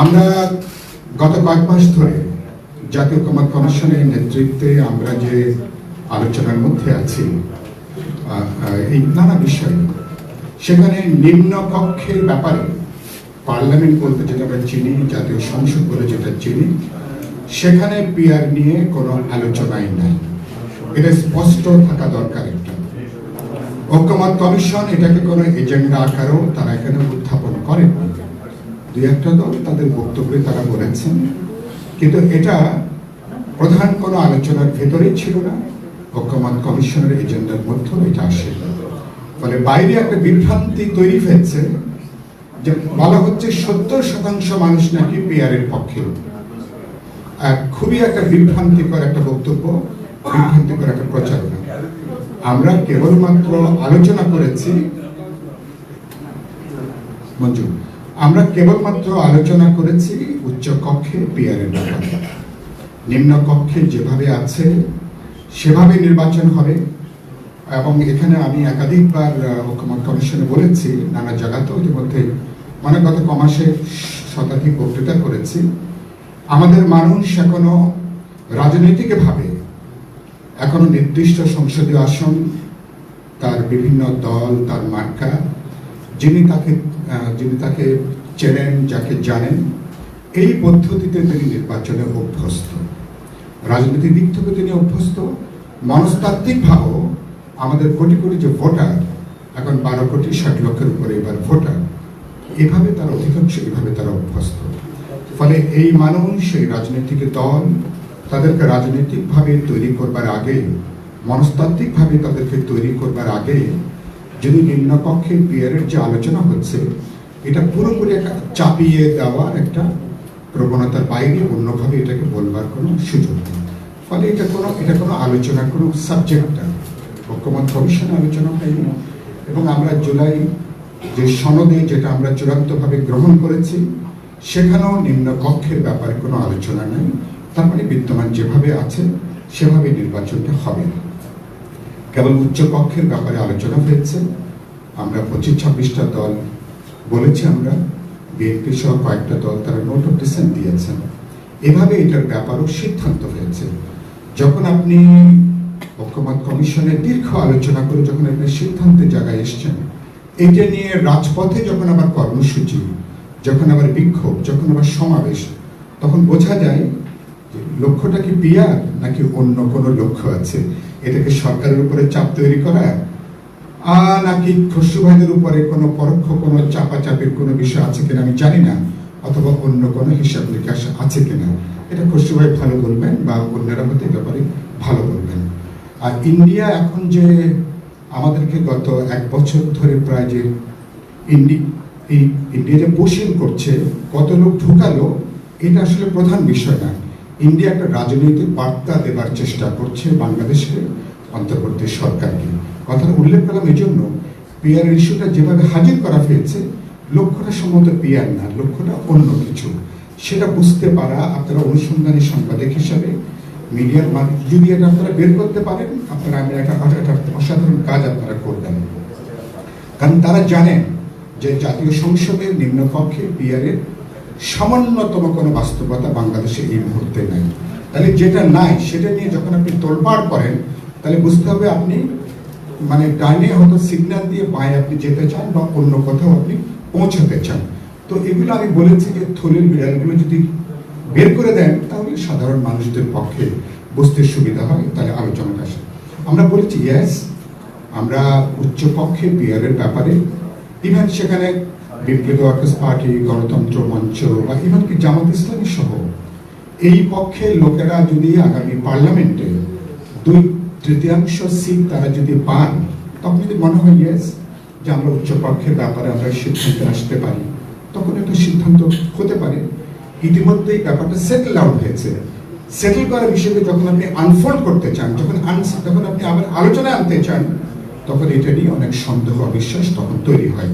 আমরা গত কয়েক মাস ধরে জাতীয় কমান্ড কমিশনের নেতৃত্বে আমরা যে আলোচনার মধ্যে আছি এই নানা বিষয়, সেখানে নিম্ন কক্ষের ব্যাপারে পার্লামেন্ট বলতে যেটা আমরা চিনি, জাতীয় সংসদ বলে যেটা চিনি, সেখানে পিয়ার নিয়ে কোনো আলোচনাই নাই। এটা স্পষ্ট থাকা দরকার একটা। ঐক্যমত কমিশন এটাকে কোনো এজেন্ডা আকারেও তারা এখানে উত্থাপন করেন দুই একটা দল তাদের বক্তব্যে তারা বলেছেন। কিন্তু এটা প্রধান কোনো আলোচনার ভেতরেই ছিল না। ঐক্যমত কমিশনের এজেন্ডার মধ্যেও এটা আসে। ফলে বাইরে একটা বিভ্রান্তি তৈরি হয়েছে যে বলা হচ্ছে সত্তর শতাংশ মানুষ নাকি পেয়ারের পক্ষে। খুবই একটা বিভ্রান্তিকর একটা বক্তব্য, বিভ্রান্তিকর একটা প্রচারণা। আমরা কেবলমাত্র আলোচনা করেছি। মঞ্জু আমরা কেবলমাত্র আলোচনা করেছি উচ্চ কক্ষে পিয়ারের ব্যাপারে। নিম্ন কক্ষে যেভাবে আছে সেভাবে নির্বাচন হবে। এবং এখানে আমি একাধিকবার আহ, ঐক্যমত কমিশনে বলেছি নানা জায়গাতেও ইতিমধ্যে অনেক গত কমাসে শতাধিক বক্তৃতা করেছি। আমাদের মানুষ এখনও রাজনৈতিকভাবে এখনও নির্দিষ্ট সংসদীয় আসন তার বিভিন্ন দল তার মার্কা যিনি তাকে যিনি তাকে চেনেন, যাকে জানেন, এই পদ্ধতিতে তিনি নির্বাচনে অভ্যস্ত। রাজনৈতিক দিক থেকে তিনি অভ্যস্ত। মনস্তাত্ত্বিকভাবেও আমাদের কোটি কোটি যে ভোটার, এখন বারো কোটি ষাট লক্ষের উপরে এবার ভোটার, এভাবে তারা অধিকাংশ এভাবে তারা অভ্যস্ত। ফলে এই মানুষ, এই রাজনৈতিক দল, তাদেরকে রাজনৈতিকভাবে তৈরি করবার আগে, মনস্তাত্ত্বিকভাবে তাদেরকে তৈরি করবার আগে যদি নিম্নকক্ষে পিয়ারের যে আলোচনা হচ্ছে এটা পুরোপুরি একটা চাপিয়ে দেওয়ার একটা প্রবণতার বাইরে অন্যভাবে এটাকে বলবার কোনো সুযোগ নেই। ফলে এটা কোনো এটা কোনো আলোচনার কোনো সাবজেক্ট না। ঐক্যমত আলোচনা হয়নি এবং আমরা জুলাই যে সনদে যেটা আমরা চূড়ান্তভাবে গ্রহণ করেছি, সেখানেও নিম্ন কক্ষের ব্যাপারে কোনো আলোচনা নেই। তার মানে বিদ্যমান যেভাবে আছে, সেভাবে নির্বাচনটা হবে না। কেবল উচ্চ কক্ষের ব্যাপারে আলোচনা হয়েছে। আমরা পঁচিশ ছাব্বিশটা দল বলেছি আমরা বিএনপি সহ কয়েকটা দল তারা নোট অফ ডিসেন্ট দিয়েছেন। এভাবে এটার ব্যাপারও সিদ্ধান্ত হয়েছে। যখন আপনি ঐক্যমত কমিশনের দীর্ঘ আলোচনা করে যখন আপনি সিদ্ধান্তের জায়গায় এসছেন, এটা নিয়ে রাজপথে যখন আমার কর্মসূচি, যখন আমার বিক্ষোভ, যখন আমার সমাবেশ, তখন বোঝা যায় যে লক্ষ্যটা কি পিয়ার নাকি অন্য কোনো লক্ষ্য আছে? এটাকে সরকারের উপরে চাপ তৈরি করা আ নাকি খসরু ভাইদের উপরে কোনো পরোক্ষ, কোনো চাপাচাপির কোনো বিষয় আছে কিনা আমি জানি না, অথবা অন্য কোনো হিসাব নিকাশ আছে কিনা। এটা খসরু ভাই ভালো বলবেন বা অন্যরা হতে ব্যাপারে ভালো বলবেন। আর ইন্ডিয়া এখন যে আমাদেরকে গত এক বছর ধরে প্রায় যে ইন্ডি, এই ইন্ডিয়া যে পোষণ করছে, কত লোক ঢুকালো, এটা আসলে প্রধান বিষয় না। ইন্ডিয়া একটা রাজনৈতিক বার্তা দেবার চেষ্টা করছে বাংলাদেশের অন্তর্বর্তী সরকারকে। কথাটা উল্লেখ করলাম এই জন্য পিয়ার ইস্যুটা যেভাবে হাজির করা হয়েছে, লক্ষ্যটা সম্ভবত পিয়ার না, লক্ষ্যটা অন্য কিছু। সেটা বুঝতে পারা আপনারা অনুসন্ধানী সাংবাদিক হিসাবে, মিডিয়ার যদি এটা আপনারা বের করতে পারেন, আপনারা আমি একটা অসাধারণ কাজ আপনারা করবেন। কারণ তারা জানেন যে জাতীয় সংসদের নিম্নকক্ষে পিয়ারের সামান্যতম কোনো বাস্তবতা বাংলাদেশে এই মুহূর্তে নাই। তাহলে যেটা নাই, সেটা নিয়ে যখন আপনি তোলপাড় করেন তাহলে বুঝতে হবে আপনি মানে ডাইনে হয়তো সিগন্যাল দিয়ে বাঁয়ে আপনি যেতে চান বা অন্য কোথাও আপনি পৌঁছাতে চান। তো এগুলো আমি বলেছি যে থলির বিড়ালগুলো যদি বের করে দেন, তাহলে সাধারণ মানুষদের পক্ষে বুঝতে সুবিধা হয়। তাহলে আলোচনাটা আসে। আমরা বলেছি ইয়েস আমরা উচ্চপক্ষে বিয়ারের ব্যাপারে ইভেন সেখানে বিপ্লবী ওয়ার্কার্স পার্টি, গণতন্ত্র মঞ্চ বা ইভেন কি জামাত ইসলামী সহ, এই পক্ষে লোকেরা যদি আগামী পার্লামেন্টে দুই তৃতীয়াংশ সিট তারা যদি পান, তখন যদি মনে হয় ইয়েস যে আমরা উচ্চপক্ষের ব্যাপারে আমরা সিদ্ধান্তে আসতে পারি, তখন একটা সিদ্ধান্ত হতে পারে। ইতিমধ্যেই ব্যাপারটা সেটেল আউট হয়েছে। সেটেল করার বিষয়কে যখন আপনি আনফোল্ড করতে চান, যখন যখন আপনি আবার আলোচনায় আনতে চান, তখন এটা নিয়ে অনেক সন্দেহ, অবিশ্বাস তখন তৈরি হয়।